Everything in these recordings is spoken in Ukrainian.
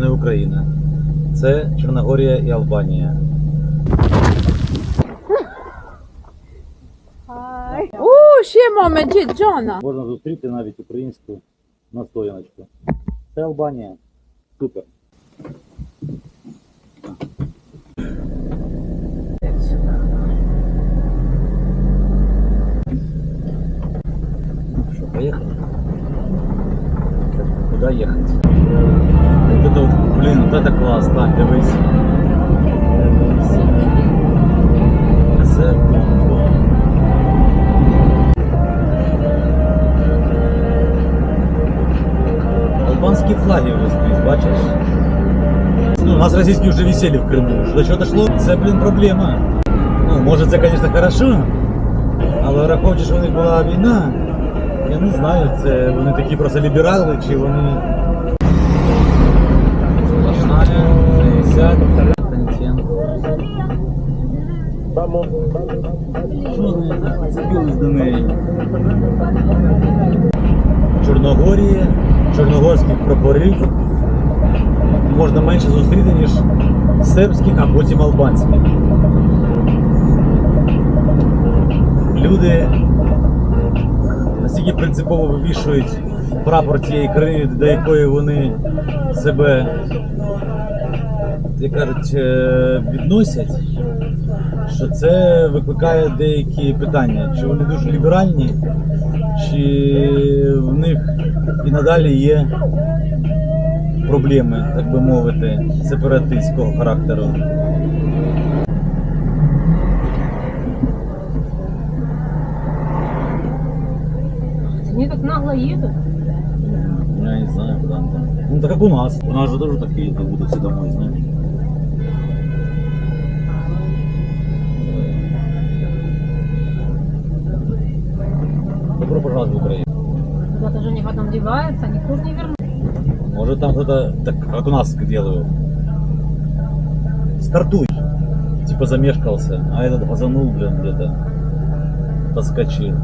не Україна. Це Чорногорія і Албанія. О, ще дід Джона. Можна зустріти навіть українську настояночку. Це Албанія. Супер. Что, поехали? Куда ехать? Это вот, блин, вот это класс, так, дивись. Албанські флаги вистрілись, бачиш? Ну, у нас російські вже висели в Криму. До чого дошло? Це, блін, проблема. Ну, може, це, звісно, хорошо, але враховуючи, що в них була війна, я не знаю, це вони такі просто ліберали, чи вони. Сплошная 60 контент. Зацепились до неї? Чорногорії, чорногорських прапорів можна менше зустріти, ніж сербських, а потім албанських. Люди настільки принципово вивішують прапор тієї країни, до якої вони себе, як кажуть, е, відносять, що це викликає деякі питання, чи вони дуже ліберальні, чи в них і надалі є проблеми, так би мовити, сепаратистського характеру. Они так нагло едут. Не знаю, куда они там. Ну, так как у нас. У нас же тоже такие, как будто все домой, знаешь. Добро пожаловать в Украину. Куда-то же они потом деваются, никто же не вернут. Может там кто-то, так как у нас делают. Стартуй. Типа замешкался, а этот газанул, блин, где-то. Подскочил.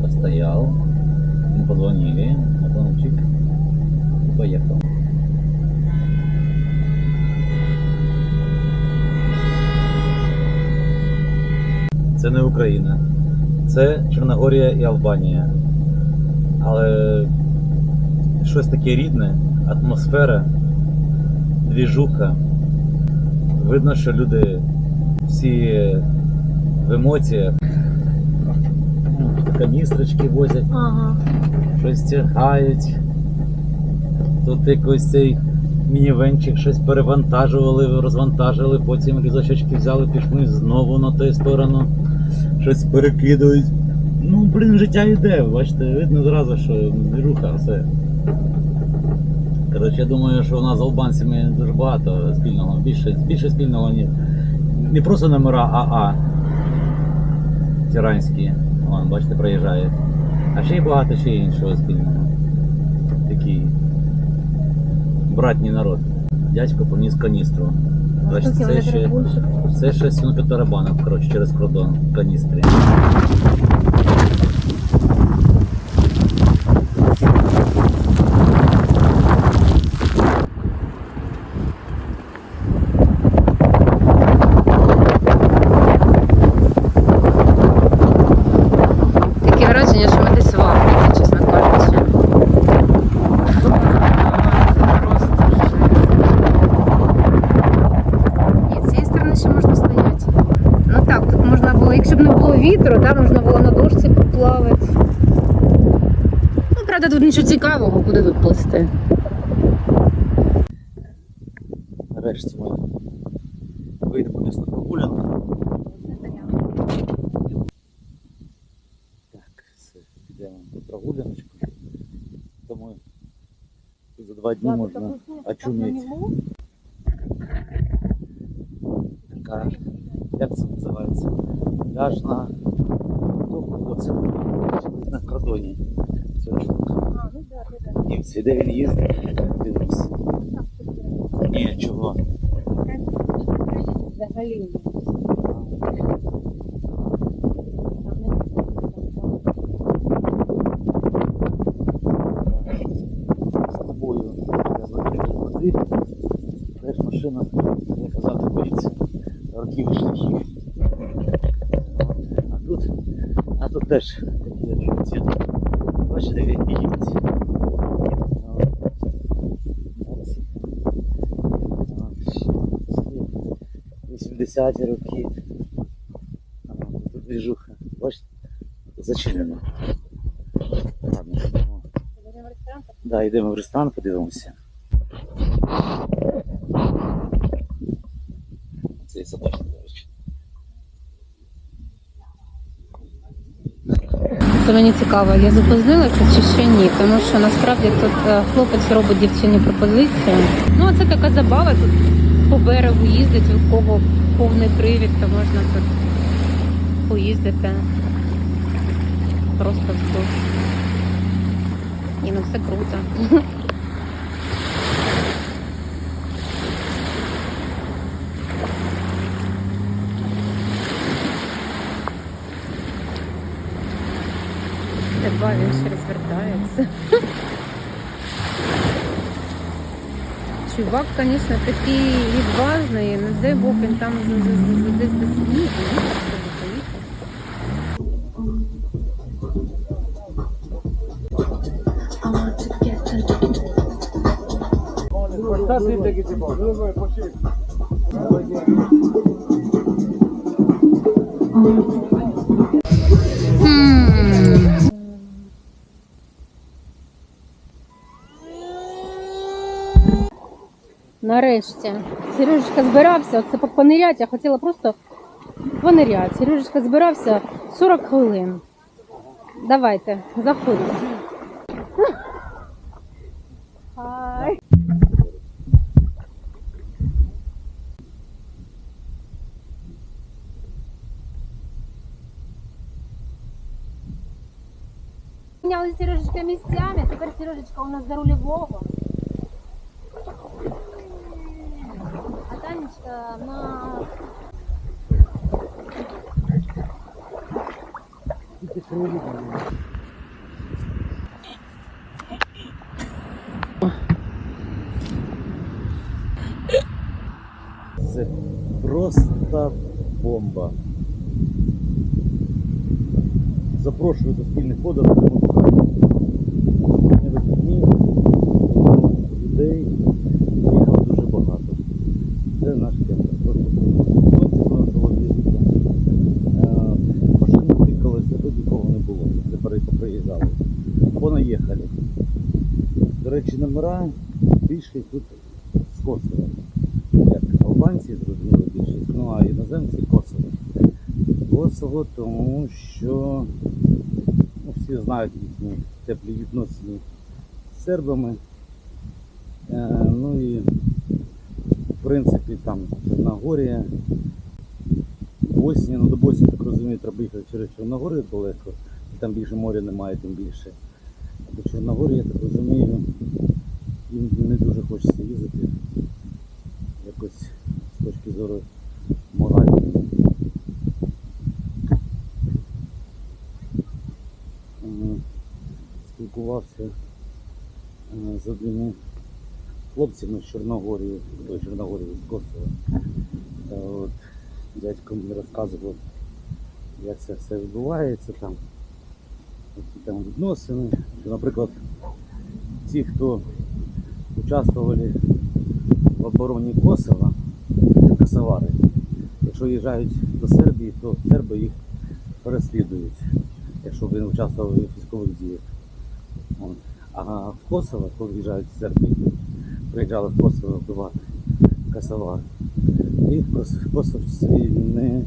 Постоял. Мы позвонили. Вот он поехал. Це не Україна. Це Чорногорія і Албанія. Але щось таке рідне, атмосфера, двіжуха. Видно, що люди всі в емоціях. Каністрочки возять, Ага. Щось тягають. Тут якийсь цей мінівенчик щось перевантажували, розвантажили, потім рюкзачки взяли, пішли знову на ту сторону, щось перекидують. Ну, блін, життя йде, бачите, видно зразу, що двіжуха, все. Коротше, я думаю, що у нас з албанцями дуже багато спільного. Більше, більше спільного ні. Не просто номера АА тиранські. Вон, бачите, проїжджають. А ще й багато ще іншого спільного. Такий братній народ. Дядько поніс каністру. Значить, це ще, це ще сьогодні тарабанов, коротше, через кордон в каністрі. Таке враження, що ми десь в Африці, чесно кажучи. І з цієї сторони ще можна стояти. Ну так, тут можна було, якщо б не було вітру, да, можна було на дошці поплавати. Ну, правда, тут нічого цікавого, куди тут плисти. Нарешті ми вийдемо десь на прогулянку. Так, все, підемо по прогуляночку. Тому за два дні можна очуметь. Така, як це називається? Пляж на ну, оце, на кордоні. Ця Німці, де він їздив, дивився. Ні, чого? Взагалі. З тобою води. Теж машина, як казати, боїться років шляхів. А тут, а тут теж такі речі. Бачите, як. От, 80-ті роки. Тут движуха. Бачите? Зачинено. Ладно. йдемо. Да, йдемо в ресторан, подивимося. Це собачка, до речі. Це мені цікаво, я запознилася чи ще ні, тому що насправді тут е, хлопець робить дівчині пропозицію. Ну, а це така забава тут по берегу їздить, у кого повний привід, то можна тут поїздити просто вздовж. І ну все круто. Два він ще розвертається. Чувак, звісно, такий відважний, не дай Бог він там з- десь до Нарешті. Сережечка збирався, оце понирять, я хотіла просто пониряти. Сережечка збирався 40 хвилин. Давайте. Хай. Міняли Сережечка місцями, тепер Сережечка у нас за рульового. А Танечка на Це просто бомба. Запрошую до спільних подорожей. ми покажемо. Не вихідні, людей приїхало дуже багато. Це наш кемпер. Просто хлопці понасолоді віком. Машини тикалися, тут нікого не було. Тепер приїжджали. Понаїхали. До речі, номера більше тут з Косова як албанці зрозуміли більшість, ну а іноземці Косово. Косово, тому що ну, всі знають їхні теплі відносини з сербами. Е, ну і в принципі там Чорногорія. Боснія, ну до Боснії, так розумію, треба їхати через Чорногорію далеко. Там більше моря немає, тим більше. До Чорногорії, я так розумію, їм не дуже хочеться їздити якось з точки зору моральної. Спілкувався е, з одними хлопцями з Чорногорії, до Чорногорії з Косова. Дядько мені розказував, як це все відбувається там, які там відносини. Наприклад, ті, хто участвували в обороні Косова, косовари. Якщо їжджають до Сербії, то серби їх переслідують, якщо вони участвували в військових діях. А в Косово, коли їжджають в Сербію, приїжджали в Косово вбивати косовари. Їх кос- косовці не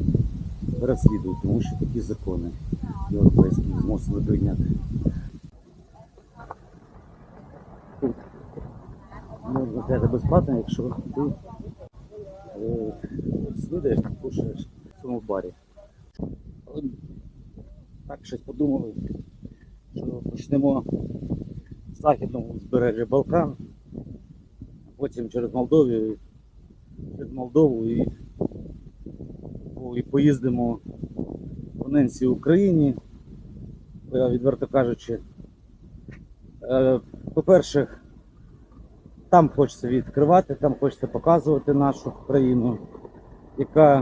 переслідують, тому що такі закони європейські змусили прийняти. Тут можна взяти безплатно, якщо ти е, снідаєш, кушаєш в цьому барі. Так щось подумали, що почнемо з західного узбережжя Балкан, потім через Молдовію, через Молдову і, і поїздимо по Україні. Відверто кажучи, е, по-перше, там хочеться відкривати, там хочеться показувати нашу країну, яка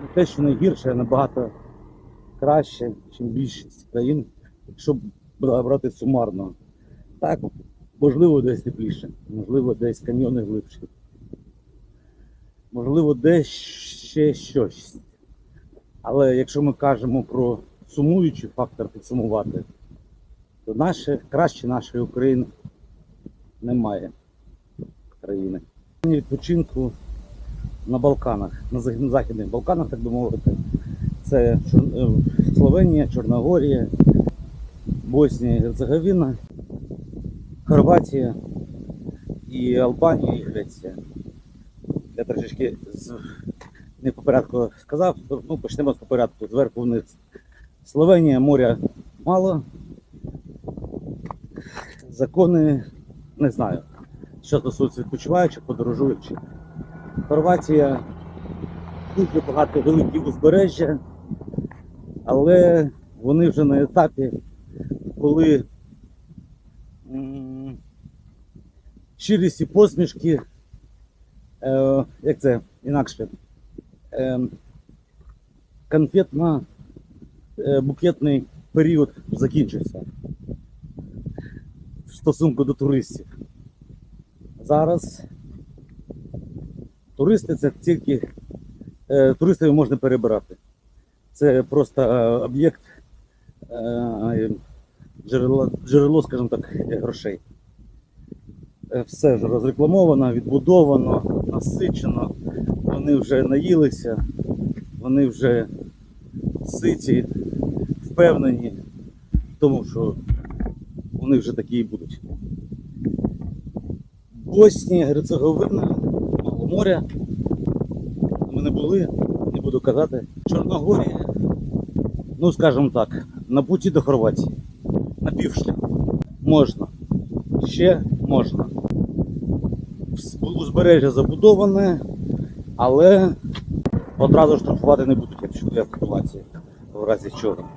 не те, що найгірше, а набагато краще, ніж більшість країн, якщо брати сумарно. Так, можливо, десь тепліше, можливо, десь каньйони глибші. Можливо, десь ще щось. Але якщо ми кажемо про сумуючий фактор підсумувати, то наше, краще нашої України немає країни. Відпочинку на Балканах, на Західних Балканах, так би мовити. Це е, Словенія, Чорногорія, Боснія і Герцеговина, Хорватія і Албанія і Греція. Я трошечки. Не по порядку сказав, ну, почнемо з по порядку, зверху вниз. Словенія моря мало. Закони не знаю. Що стосується відпочиваючих, подорожуючих. Хорватія дуже багато великі узбережжя, але вони вже на етапі, коли щирість і посмішки, е, як це інакше, конфетно е, букетний період закінчився в стосунку до туристів. Зараз туристи це тільки е, туристів можна перебирати. Це просто е, об'єкт джерело, джерело, скажімо так, грошей. Все вже розрекламовано, відбудовано, насичено. Вони вже наїлися, вони вже ситі, впевнені тому, що вони вже такі і будуть. Боснія, Герцеговина, мало моря. Ми не були, не буду казати. Чорногорія, ну скажімо так, на путі до Хорватії. На півшляху. Можна. Ще можна. Узбережжя забудоване, але одразу штрафувати не будуть, якщо є окупація, в разі чого.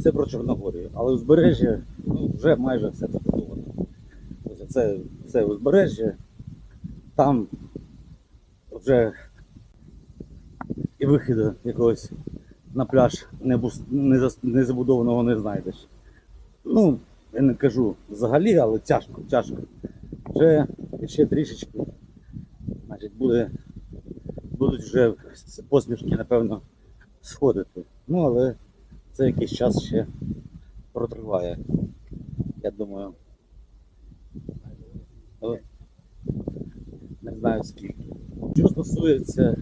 Це про Чорногорію, але узбережжя ну, вже майже все забудовано. Тобто це, це узбережжя, там вже і вихіду якогось на пляж не, не, не забудованого не знайдеш. Ну, я не кажу взагалі, але тяжко, тяжко. Вже ще трішечки, значить, буде, будуть вже посмішки, напевно, сходити. Ну, але це якийсь час ще протриває. Я думаю. Не знаю скільки. Що стосується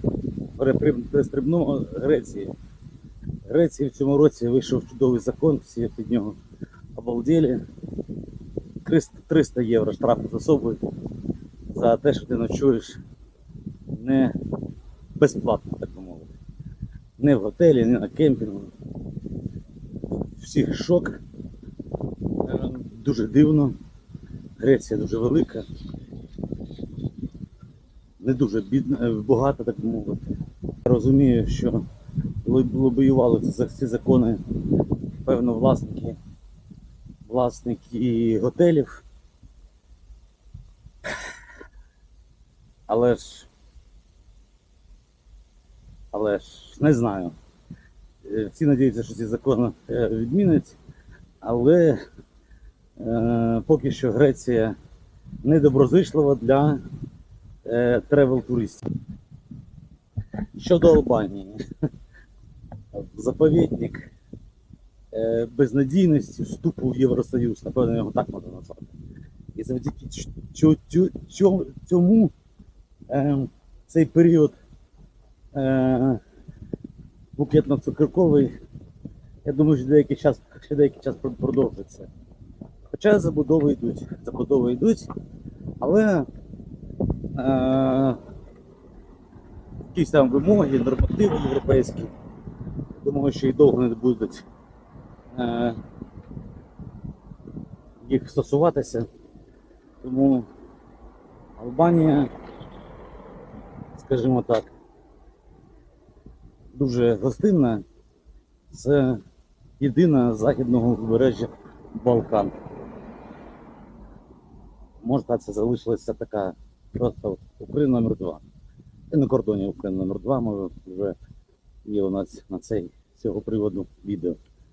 перестрибного Греції. Греції в цьому році вийшов чудовий закон, всі від нього обалдели. 300 300 євро штрафу за собою за те, що ти ночуєш не безплатно, так би мовити. Не в готелі, не на кемпінгу. Всіх шок. Е, Дуже дивно. Греція дуже велика. Не дуже бідна, е, багата, так би мовити. Розумію, що лоб- лобіювали ці закони, певно, власники, власники готелів. Але ж, але ж не знаю. Е, Всі надіються, що ці закони е, відмінять, але е, поки що Греція недоброзичлива для е, тревел-туристів. Щодо Албанії, заповідник безнадійності вступу в Євросоюз, напевно, його так можна назвати. І завдяки цьому е, цей період е, букетно-цукерковий, я думаю, що деякий час, ще деякий час продовжиться. Хоча забудови йдуть, забудови йдуть, але е, якісь там вимоги, нормативи європейські, думаю, що і довго не будуть е, їх стосуватися. Тому Албанія, скажімо так, дуже гостинна. Це єдина західного узбережжя Балкан. Може, це залишилася така просто Україна номер два. І на кордоні України номер 2 ми вже є у нас на цей цього приводу відео.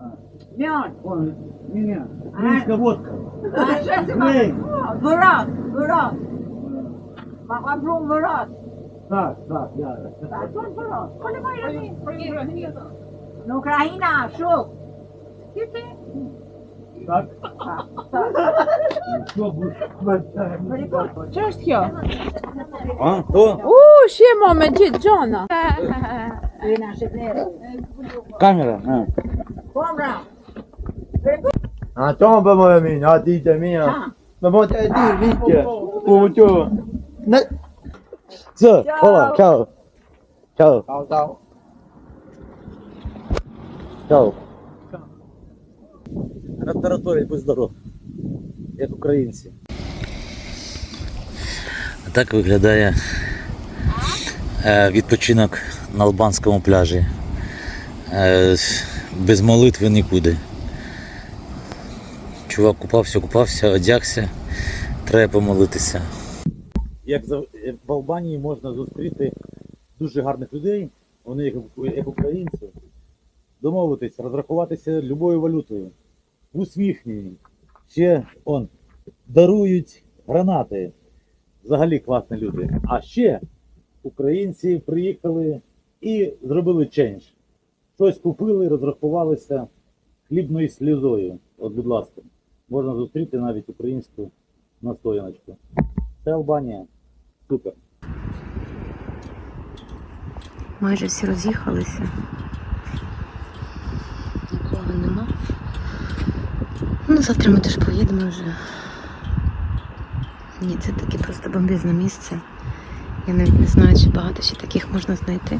much. Дякую по-українську. Ой, ні-ні, українська водка. Грей. Бурак, бурак. Макабрум бурак. Так, так, я. А тут бурак. Коли має Ну, Україна, що? Так? Що будеш? Just here. А, то? Oh, ще moment, Джона. Ви наші плеєри. Камера. А. Attends pas moi mine, ah dis t'as mis Ah. Maman t'as dit vite pour toi. Все, Ола, чао. Чао, Ciao ciao. чао. На території будь здоров. Як українці. Так виглядає е, відпочинок на албанському пляжі. Без молитви нікуди. Чувак купався, купався, одягся, треба помолитися. Як в Албанії можна зустріти дуже гарних людей, вони як, українці, домовитись, розрахуватися любою валютою, усміхнені. Ще он, дарують гранати. Взагалі класні люди. А ще українці приїхали і зробили чендж. Щось купили, розрахувалися хлібною сльозою. От, будь ласка, можна зустріти навіть українську настояночку. Це Албанія. Супер. Майже всі роз'їхалися. Нікого нема. Ну, завтра ми теж поїдемо вже. Ні, це таке просто бомбезне місце. Я навіть не знаю, чи багато ще таких можна знайти.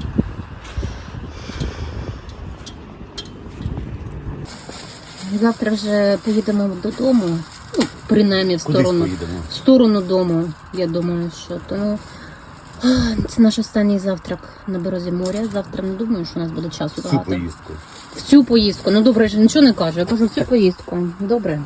Завтра вже поїдемо додому. Ну, принаймні в сторону. в сторону дому, я думаю, що тому це наш останній завтрак на березі моря. Завтра не думаю, що у нас буде часу багато. поїздку. В цю поїздку. Ну добре, я ж нічого не кажу. Я кажу в цю поїздку. Добре.